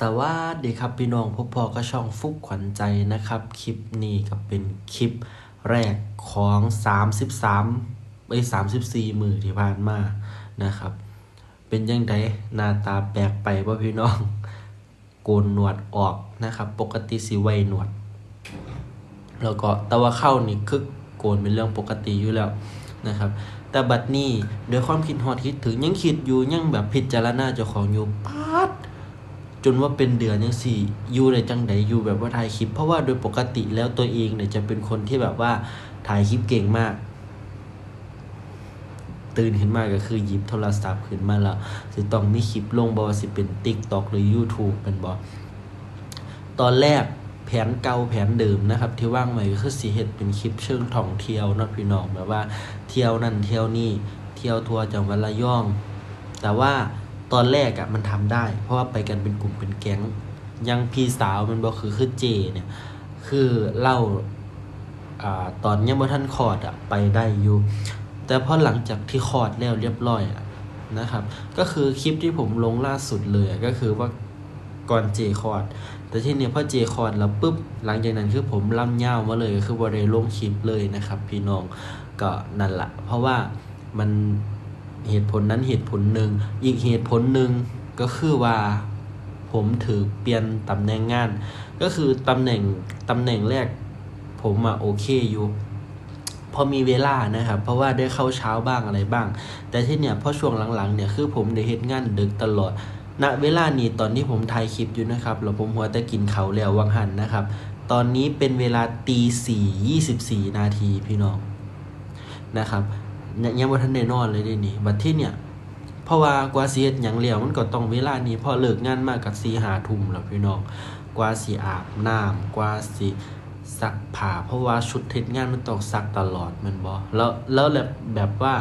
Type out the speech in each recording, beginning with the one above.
สวัสดีครับพี่น้องพบพอก็ช่องฟุกขวัญใจนะครับ คลิปนี้ก็เป็นคลิปแรกของ 33ไอ้34 มือที่ผ่านมานะครับ เป็นยังไงหน้าตาแปลกไปว่าพี่น้อง โกนหนวดออกนะครับ ปกติสิไว้หนวด แล้วก็แต่ว่าเข้านี่คือโกนเป็นเรื่องปกติอยู่แล้วนะครับ แต่บัดนี้ด้วยความคิดฮอดคิดถึงยังคิดอยู่ยังแบบพิจารณาเจ้าของอยู่ป้า จนว่าเป็นเดือนยังสี่อยู่ในจังไดอยู่แบบว่าถ่ายคลิป เพราะว่าโดยปกติแล้วตัวเองเนี่ยจะเป็นคนที่แบบว่าถ่ายคลิปเก่งมาก ตื่นขึ้นมาก็คือหยิบโทรศัพท์ขึ้นมาแล้วสิต้องมีคลิปลงบ่ว่าสิเป็น TikTok หรือ YouTube เป็นบ่ตอนแรกแผนเก่าแผนเดิมนะครับ ที่ว่างไว้ก็คือสิเฮ็ดเป็นคลิปเชิงท่องเที่ยวนาะพี่น้องแบบว่าเที่ยวนั่นเที่ยวนี่เที่ยวทัวร์จังหวัดระยอง แต่ว่า ตอนแรกอะมันทำได้ เพราะว่าไปกันเป็นกลุ่มเป็นแก๊ง ยังพี่สาวมันบอกคือคือเจเนี่ย คือเล่าอ่าตอนยังบ่ทันคลอดอะไปได้อยู่แต่พอหลังจากที่คลอดแล้วเรียบร้อยอะนะครับ ก็คือคลิปที่ผมลงล่าสุดเลยก็คือว่าก่อนเจคลอดแต่ที่เนี่ยพอเจคลอดแล้วปุ๊บหลังจากนั้นคือผมล่ำยามาเลยคือบ่ได้ลงคลิปเลยนะครับ พี่น้องก็นั่นแหละเพราะว่ามัน เหตุผลนั้นเหตุผลหนึ่ง อีกเหตุผลหนึ่งก็คือว่าผมถือเปลี่ยนตำแหน่งงาน ก็คือตำแหน่งตำแหน่งแรก ผมอะโอเคอยู่พอมีเวลานะครับ เพราะว่าได้เข้าเช้าบ้างอะไรบ้าง แต่ที่เนี่ยพอช่วงหลังๆเนี่ยคือผมได้เฮ็ดงานดึกตลอดณเวลานี้ตอนที่ผมถ่ายคลิปอยู่นะครับแล้วผมหัวแต่กินเขาแล้ววังหันนะครับ ตอนนี้เป็นเวลาตีสี่ยี่สิบสี่นาทีพี่น้องนะครับ ยังยังบ่ทันได้นอนเลยเดี๋ยวนี้บัดที่เนี่ยเพราะว่ากว่าสิเฮ็ดหยังแล้วมันก็ต้องเวลานี้พอเลิกงานมากกับสีหาทุ่มแล้วพี่น้อง กว่าสิอาบน้ำกว่าสิซักผ้าเพราะว่าชุดเฮ็ดงานมันต้องซักตลอดแมันบ่แล้วแล้วแบบแบบว่า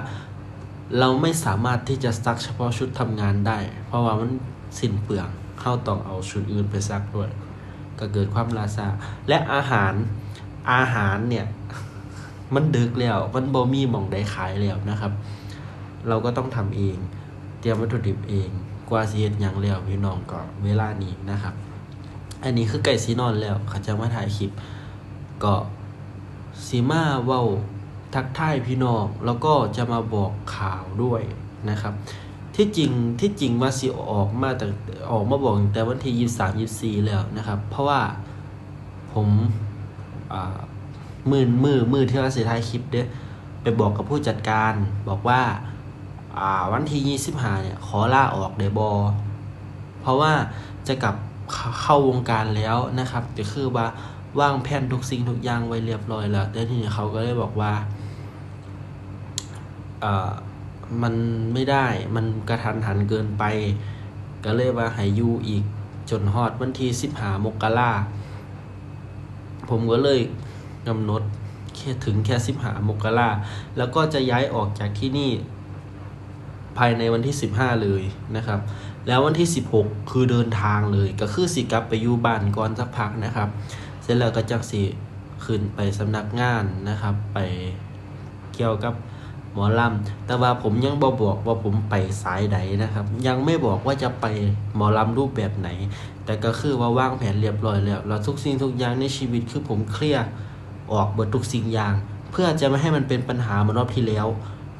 เราไม่สามารถที่จะซักเฉพาะชุดทำงานได้ เพราะว่ามันสิ้นเปลืองเข้าต้องเอาชุดอื่นไปซักด้วย ก็เกิดความลาซาและอาหารอาหารเนี่ย มันดึกแล้วมันบ่มีหม่องใดขายแล้วนะครับ เราก็ต้องทำเอง เตรียมวัตถุดิบเอง กว่าสิเฮ็ดหยังแล้วพี่น้องก็เวลานี้นะครับ อันนี้คือไก่สีนอนแล้วเขาจะมาถ่ายคลิปก็สีมาเว้าทักทายพี่น้องแล้วก็จะมาบอกข่าวด้วยนะครับ ที่จริงที่จริงว่าสิออกมาแต่ออกมาบอกแต่วันที่ยี่สามยี่สี่แล้วนะครับ เพราะว่าผมอ่า มือมือมือที่ว่าสิถ่ายคลิปเด้อไปบอกกับผู้จัดการบอกว่า อ่าวันที่ยี่สิบห้าเนี่ยขอลาออกเดบอเพราะว่าจะกลับเข้าวงการแล้วนะครับก็คือว่าวางแผนทุกสิ่งทุกอย่างไว้เรียบร้อยแล้วแต่ทีนี้เขาก็เลยบอกว่าเอ่อมันไม่ได้มันกระทันหันเกินไป ก็เลยว่าให้อยู่อีกจนฮอดวันที่สิบหามกราผมก็เลย กำหนดแค่ถึงแค่สิบหามกราแล้วก็จะย้ายออกจากที่นี่ภายในวันที่ 15 เลยนะครับ แล้ววันที่ 16 คือเดินทางเลย ก็คือสิกลับไปอยู่บ้านก่อนสักพักนะครับ เสร็จแล้วก็จักสิขึ้นไปสำนักงานนะครับ ไปเกี่ยวกับหมอลำ แต่ว่าผมยังบ่บอกว่าผมไปสายใดนะครับ ยังไม่บอกว่าจะไปหมอลำรูปแบบไหน แต่ก็คือว่าวางแผนเรียบร้อยแล้วแล้วทุกสิ่งทุกอย่างในชีวิตคือผมเคลียร์ ออกเบิดทุกสิ่งอย่าง เพื่อจะไม่ให้มันเป็นปัญหาเหมือนรอบที่แล้ว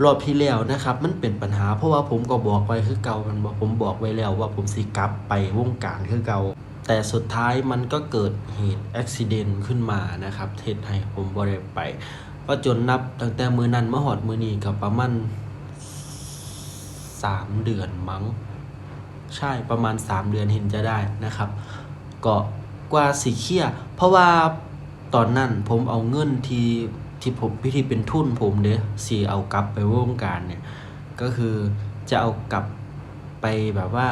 รอบที่แล้วนะครับ มันเป็นปัญหาเพราะว่าผมก็บอกไว้คือเก่ามันบอกผมบอกไว้แล้วว่าผมสิกลับไปวงการคือเก่าแต่สุดท้ายมันก็เกิดเหตุอุบิเหตุขึ้นมานะครับเทศให้ผมบ่ได้ไป ก็จนนับตั้งแต่มือนั้นมาหอดมือนี้ก็ประมาณสามเดือนมั้ง ใช่ประมาณ 3 เดือนเห็นจะได้นะครับ ก็กว่าสิเคียเพราะว่า ตอนนั้นผมเอาเงินที่ที่ผมพิธีเป็นทุนผมเด้สีเอากลับไปวงการเนี่ย ก็คือจะเอากลับไปแบบว่า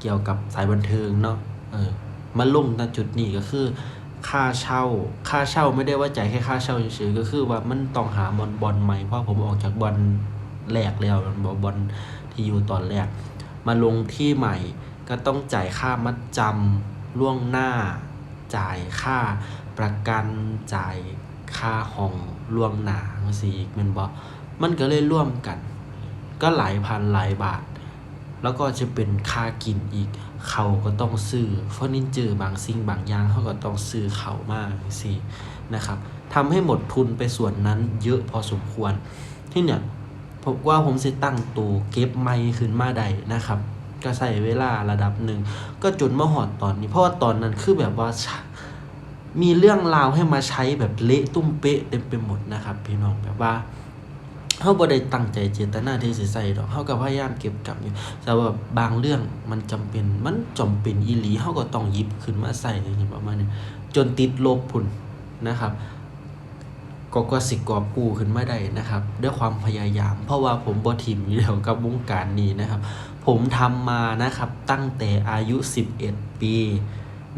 เกี่ยวกับสายบันเทิงเนาะเออมาลงณจุดนี้ก็คือ ค่าเช่า ค่าเช่าไม่ได้ว่าจ่ายแค่ค่าเช่าเฉยๆก็คือว่ามันต้องหาบอลบอลใหม่เพราะผมออกจากบอลแรกแล้วบอลบอลที่อยู่ตอนแรก มาลงที่ใหม่ก็ต้องจ่ายค่ามัดจำล่วงหน้าจ่ายค่า ประกันจ่ายค่าห้องล่วงหน้าจั่งซี้อีกแมันบ่ มันก็เลยร่วมกัน ก็หลายพันหลายบาท แล้วก็จะเป็นค่ากินอีก เขาก็ต้องซื้อเฟอร์นิเจอร์บางสิ่งบางอย่างเขาก็ต้องซื้อเขามาสินะครับทำให้หมดทุนไปส่วนนั้นเยอะพอสมควร ที่เนี่ยผมว่าผมสิตั้งตัวเก็บไม่ขึ้นมาได้นะครับ ก็ใส่เวลาระดับหนึ่ง ก็จนมาหอดตอนนี้ เพราะว่าตอนนั้นคือแบบว่า มีเรื่องราวให้มาใช้แบบเละตุ้มเป๊ะเต็มไปหมดนะครับ พี่น้องแบบว่าเขาบ่ได้ตั้งใจเจตนาที่สิใส่ดอกเขาก็พยายามเก็บกลับอยู่แต่ว่าบางเรื่องมันจำเป็นมันจำเป็นอีหลีเขาก็ต้องยิบขึ้นมาใส่อย่างนี้ประมาณนี้จนติดลบพุ่นนะครับก็ก็สิกอบกูขึ้นมาได้นะครับ ด้วยความพยายาม เพราะว่าผมบ่ทิมอยู่แล้วกับวงการนี้นะครับ ผมทำมานะครับตั้งแต่อายุ 11 ปี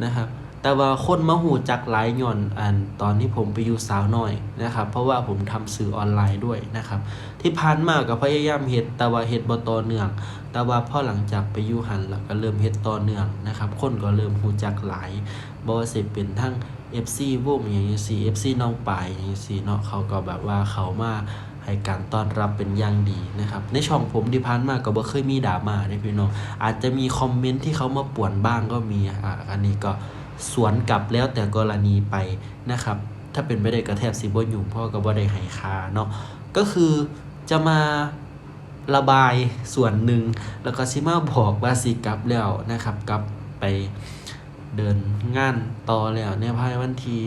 นะครับ แต่ว่าคนมาหูจักหลายย่อนอันตอนที่ผมไปอยู่สาวน้อยนะครับ เพราะว่าผมทำสื่อออนไลน์ด้วยนะครับ ที่ผ่านมาก็พยายามเฮ็ดแต่ว่าเฮ็ดบ่ต่อเนื่อง แต่ว่าพอหลังจากไปอยู่หันแล้วก็เริ่มเฮ็ดต่อเนื่องนะครับ คนก็เริ่มหูจักหลายบ่สิเป็นทั้ง FC วงอย่างนี้สิ FC น้องปายอย่างนี้สิเนาะเขาก็แบบว่าเขามาให้การต้อนรับเป็นอย่างดีนะครับ ในช่องผมที่ผ่านมาก็บ่เคยมีดราม่าเด้พี่น้องอาจจะมีคอมเมนต์ที่เขามาป่วนบ้างก็มีอ่าอันนี้ก็ สวนกลับแล้วแต่กรณีไปนะครับ ถ้าเป็นไปได้ก็แทบสิบ่ยุ่งพราะก็บ่ได้ให้คาเนาะก็คือจะมาระบายส่วนหนึ่ง แล้วก็สิมาบอกว่าสิกลับแล้วนะครับกลับไปเดินงานต่อแล้วในภายวันที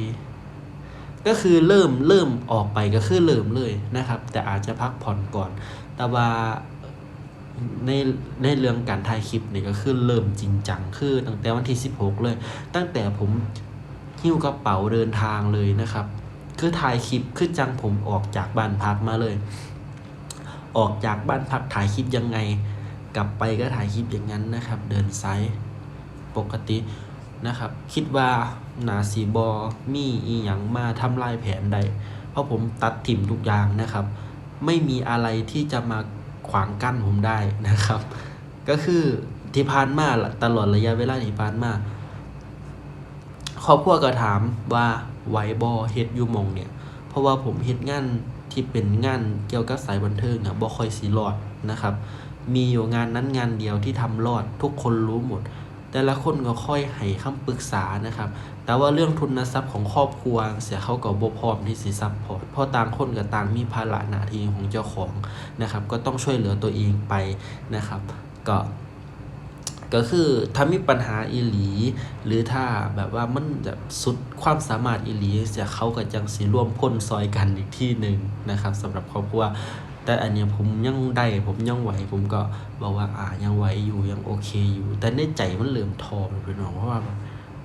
ก็คือเริ่มเริ่มออกไปก็คือเริ่มเลยนะครับ แต่อาจจะพักผ่อนก่อน แต่ว่า ในในเรื่องการถ่ายคลิปนี่ก็คือเริ่มจริงจังคือตั้งแต่วันที่ 16 เลย ตั้งแต่ผมหิ้วกระเป๋าเดินทางเลยนะครับ คือถ่ายคลิปคือจังผมออกจากบ้านพักมาเลย ออกจากบ้านพักถ่ายคลิปยังไง กลับไปก็ถ่ายคลิปอย่างนั้นนะครับ เดินไซส์ปกตินะครับ คิดว่าหนาสีบอมีอีหยังมาทำลายแผนใด เพราะผมตัดถิ่มทุกอย่างนะครับ ไม่มีอะไรที่จะมา ขวางกั้นผมได้นะครับ ก็คือที่ผ่านมาตลอดระยะเวลาที่ผ่านมาครอบครัวก็ถามว่าไหวบอเฮ็ดอยู่มองเนี่ย เพราะว่าผมเฮ็ดงานที่เป็นงานเกี่ยวกับสายบันเทิงอะบ่ค่อยสีรอดนะครับ มีอยู่งานนั้นงานเดียวที่ทำรอดทุกคนรู้หมด แต่ละคนก็ค่อยให้คำปรึกษานะครับ แต่ว่าเรื่องทุนทรัพย์ของครอบครัว เสียเขาก็บ่พร้อมที่สิซัพพอร์ตเพราะต่างคนก็ต่างมีภาระหน้าที่ของเจ้าของนะครับ ก็ต้องช่วยเหลือตัวเองไปนะครับ ก็ ก็คือถ้ามีปัญหาอีหลี หรือถ้าแบบว่ามันแบบสุดความสามารถอีหลีเสียเขาก็จังสิร่วมพ่นซอยกันอีกที่หนึ่งนะครับสำหรับครอบครัวแต่อันนี้ผมยังได้ผมยังไหวผมก็บอกว่าอ่ายังไหวอยู่ยังโอเคอยู่ แต่ในใจมันเริ่มทอไปหน่อยเพราะว่า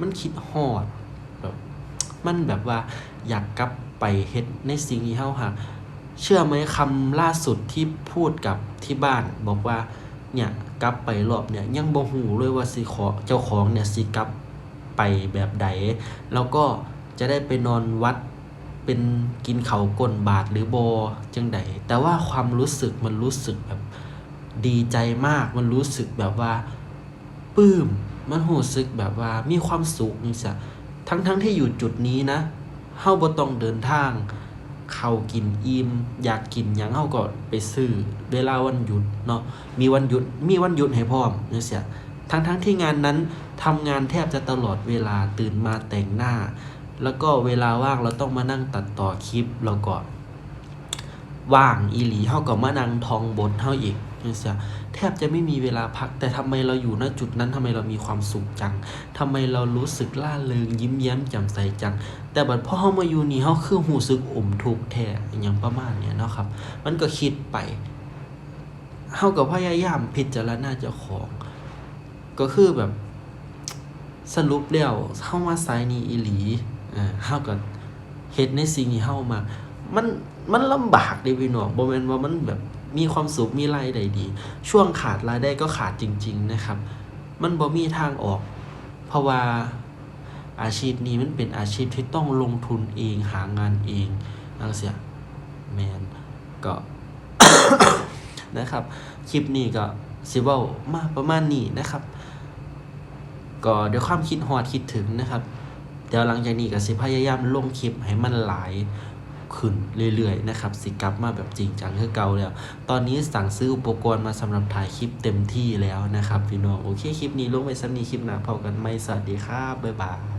มันคิดฮอดแบบมันแบบว่าอยากกลับไปเฮ็ดในสิ่งที่เฮาหาเชื่อไหมคำล่าสุดที่พูดกับที่บ้านบอกว่า เนี่ยกลับไปรอบเนี่ยยังบ่ฮู้เลยว่าสิขอเจ้าของเนี่ยสิกลับไปแบบใด แล้วก็จะได้ไปนอนวัดเป็นกินเขาก้นบาทหรือบอจังใดแต่ว่าความรู้สึกมันรู้สึกแบบดีใจมากมันรู้สึกแบบว่าปื้มมันรู้สึกแบบว่ามีความสุขนี่สะทั้งทั้งที่อยู่จุดนี้นะเฮาบ่ต้องเดินทาง เขากินอิ่มอยากกินหยังเฮาก็ไปซื้อเวลาวันหยุดเนาะมีวันหยุดมีวันหยุดให้พร้อมนี่เสียทั้งทั้งที่งานนั้นทำงานแทบจะตลอดเวลาตื่นมาแต่งหน้า แล้วก็เวลาว่างเราต้องมานั่งตัดต่อคลิปแล้วก็ว่างอีหลีเฮาก็มานั่งท่องบทเฮาอีก เสียแทบจะไม่มีเวลาพัก แต่ทำไมเราอยู่ณจุดนั้นทำไมเรามีความสุขจังทำไมเรารู้สึกล่าเริงยิ้มแย้มแจ่มใสจัง แต่บัดพอเฮามาอยู่นี่เฮาคือหูสึกอมทุกแท้อย่างประมาณเนี้ยเนาะครับ มันก็คิดไปเฮาก็พยายามพิจารณาเจ้าของ ก็คือแบบสรุปแล้วเฮามาสายนี้อีหลีอ่าเฮาก็เฮ็ดในสิ่งที่เฮามา มันมันลำบากเด้พี่น้องบ่แม่นว่ามันแบบ มีความสุขมีรายได้ดี ช่วงขาดรายได้ก็ขาดจริง ๆนะครับ มันบ่มีทางออก เพราะว่าอาชีพนี้มันเป็นอาชีพที่ต้องลงทุนเองหางานเองจังซี่แมนก็นะครับ คลิปนี้ก็สิเว้ามาประมาณนี้นะครับ ก็เด้วยวความคิดฮอดคิดถึงนะครับ เดี๋ยวหลังจากนี้ก็สิพยายามลงคลิปให้มันหลาย ขึ้นเรื่อยๆนะครับสิกลับมาแบบจริงจังคือเก่าแล้ว ตอนนี้สั่งซื้ออุปกรณ์มาสำหรับถ่ายคลิปเต็มที่แล้วนะครับพี่น้องโอเคคลิปนี้ลงไปสักนี้คลิปหน้าพบกันไม่สวัสดีครับบ๊ายบาย